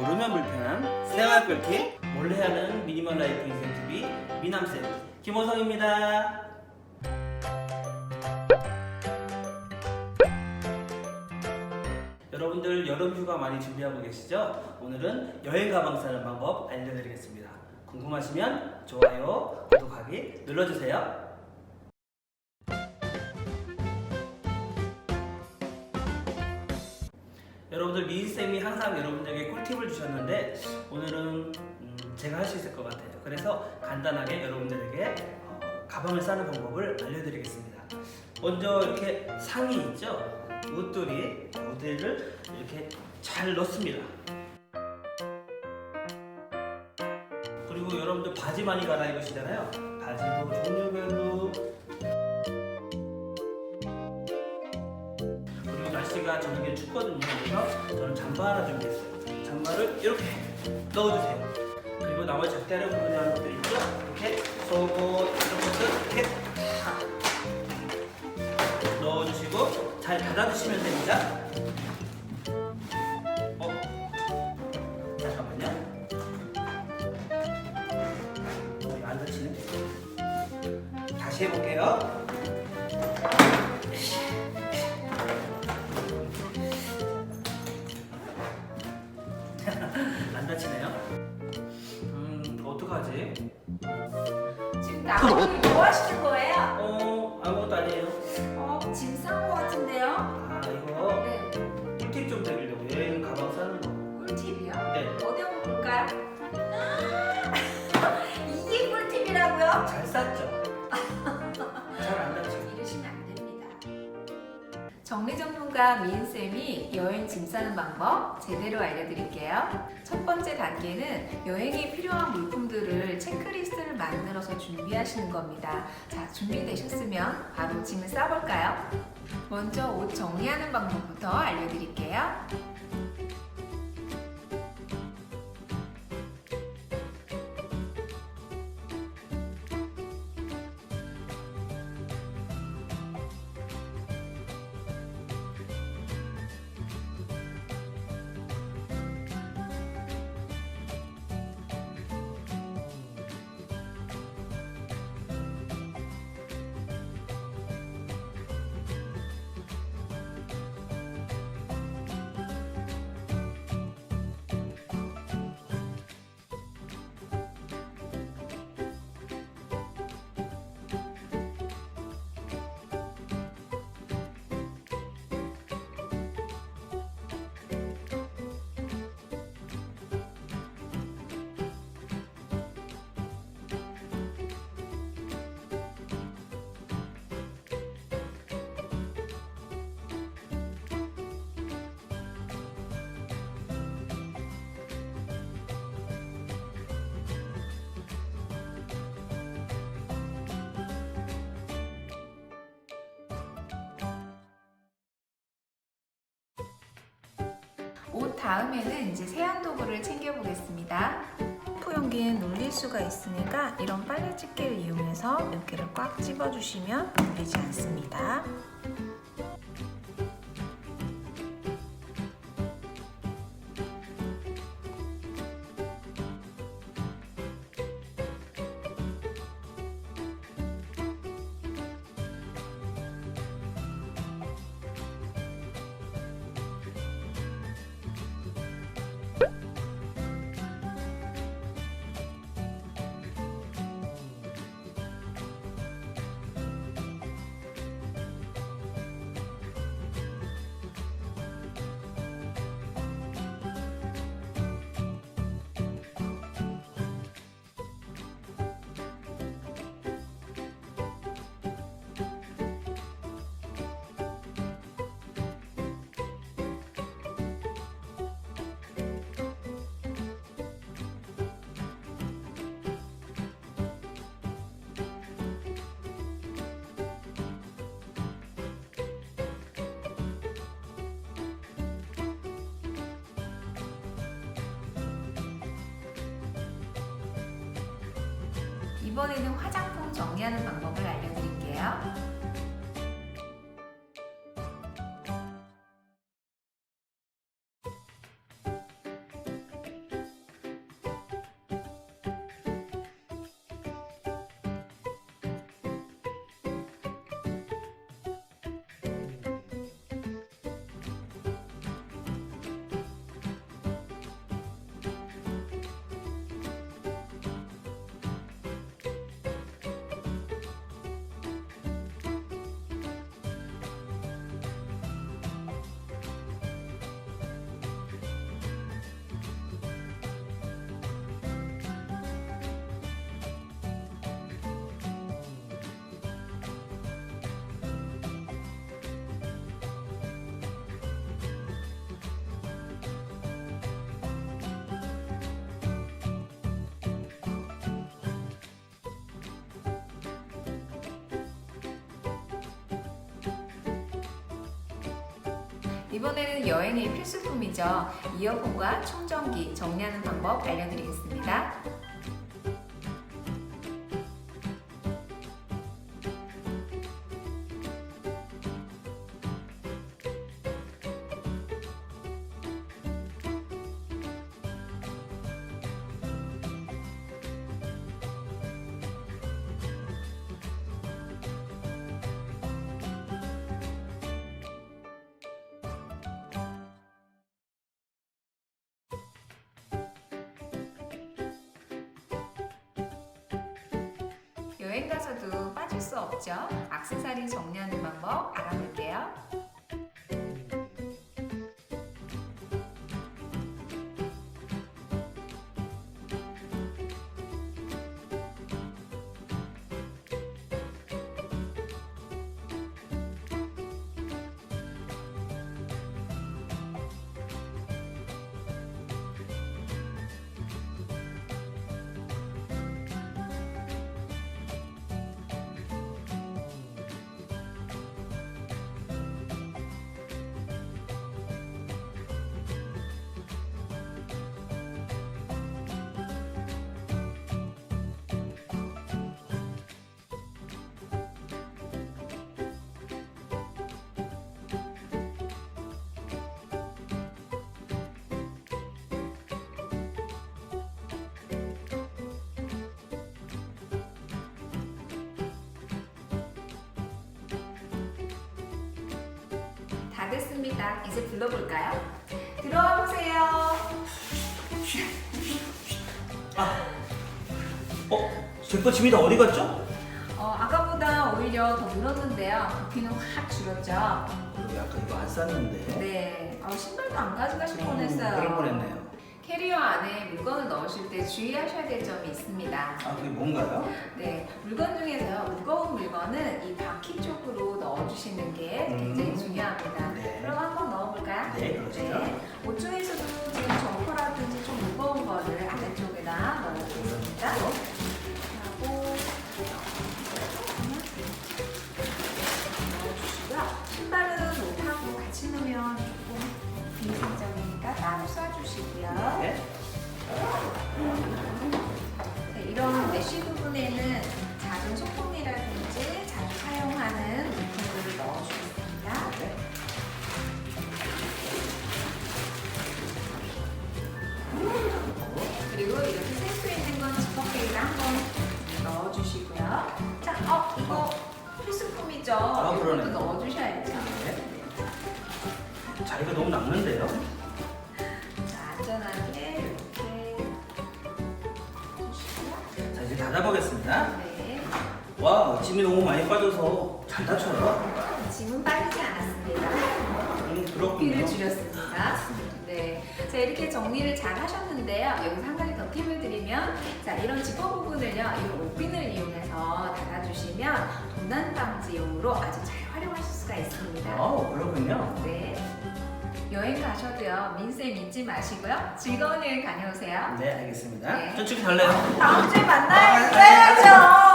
모르면 불편한 생활 꿀팁 몰래 하는 미니멀 라이프 인생 TV 미남쌤 김호성입니다. 여러분들 여름 휴가 많이 준비하고 계시죠? 오늘은 여행 가방 싸는 방법 알려드리겠습니다. 궁금하시면 좋아요, 구독하기 눌러주세요. 여러분들 미인쌤이 항상 여러분들에게 꿀팁을 주셨는데 오늘은 음, 제가 할 수 있을 것 같아요. 그래서 간단하게 여러분들에게 어, 가방을 싸는 방법을 알려드리겠습니다. 먼저 이렇게 상의 있죠? 옷들이 옷들을 이렇게 잘 넣습니다. 그리고 여러분들 바지 많이 갈아입으시잖아요. 바지도 종류별로 날씨가 저녁에 춥거든요. 그래서 저는 잠바 하나 준비했어요. 잠바를 이렇게 넣어주세요. 그리고 나머지 작대를 구분하는 것들 있죠? 이렇게 속옷 이런 것들 이렇게 다 넣어주시고 잘 닫아주시면 됩니다. 어? 잠깐만요. 어, 이거 안 닫히네. 다시 해볼게요. 안 다치네요. 음, 어떡하지? 지금 나오는 뭐 하시는 거예요? 어, 아무것도 아니에요. 어, 짐 싼 거 같은데요? 아, 이거 네, 꿀팁 좀 드리려고 여행 가방 사는 거. 꿀팁이요? 네, 어디 한번 볼까요? 이게 꿀팁이라고요? 잘 쌌죠? 정리전문가 미인쌤이 여행 짐 싸는 방법 제대로 알려드릴게요. 첫 번째 단계는 여행에 필요한 물품들을 체크리스트를 만들어서 준비하시는 겁니다. 자, 준비되셨으면 바로 짐을 싸볼까요? 먼저 옷 정리하는 방법부터 알려드릴게요. 다음에는 이제 세안 도구를 챙겨보겠습니다. 포용기는 눌릴 수가 있으니까 이런 빨래 집게를 이용해서 여기를 꽉 집어주시면 눌리지 않습니다. 이번에는 화장품 정리하는 방법을 알려드릴게요. 이번에는 여행의 필수품이죠. 이어폰과 충전기 정리하는 방법 알려드리겠습니다. 여행 가서도 빠질 수 없죠. 악세사리 정리하는 방법 알아볼게요. 다 됐습니다. 이제 불러볼까요? 들어와 보세요. 어? 제거 짐이 다 어디 갔죠? 어, 아까보다 오히려 더 늘었는데요. 부피는 확 줄었죠. 그리고 아까 이거 안 쌌는데. 네, 어, 신발도 안 가져가실 음, 뻔했어요. 그럴 뻔했네요. 캐리어 안에 물건을 넣으실 때 주의하셔야 될 점이 있습니다. 아 그게 뭔가요? 네, 물건 중에서요 무거운 물건은 이 바퀴 쪽으로 넣어주시는 게 굉장히 네. 네, 이런 메쉬 부분에는 작은 소품이라든지 자주 사용하는 물품들을 넣어주겠습니다. 네. 그리고 이렇게 셀수 있는 건 지퍼백에다 한번 넣어주시고요. 자, 어, 이거 필수품이죠. 아, 이것도. 넣어주셔야죠. 네. 자리가 너무 남는데요? 닫아보겠습니다. 네, 와 짐이 너무 많이 빠져서 잘 닫혀요. 짐은 빠지지 않았습니다. 음 그렇군요. 부피를 줄였습니다. 네. 자, 이렇게 정리를 잘 하셨는데요. 여기서 한 가지 더 팁을 드리면, 자, 이런 지퍼 부분을요, 이 옷핀을 이용해서 닫아주시면 도난 방지용으로 아주 잘 활용하실 수가 있습니다. 어 그렇군요. 네. 여행 가셔도요, 민쌤 잊지 마시고요. 즐거운 여행 다녀오세요. 네 알겠습니다. 네. 좀 찍기 달래요. 다음 주에 만나요. 아, 나도 가고 싶다잉.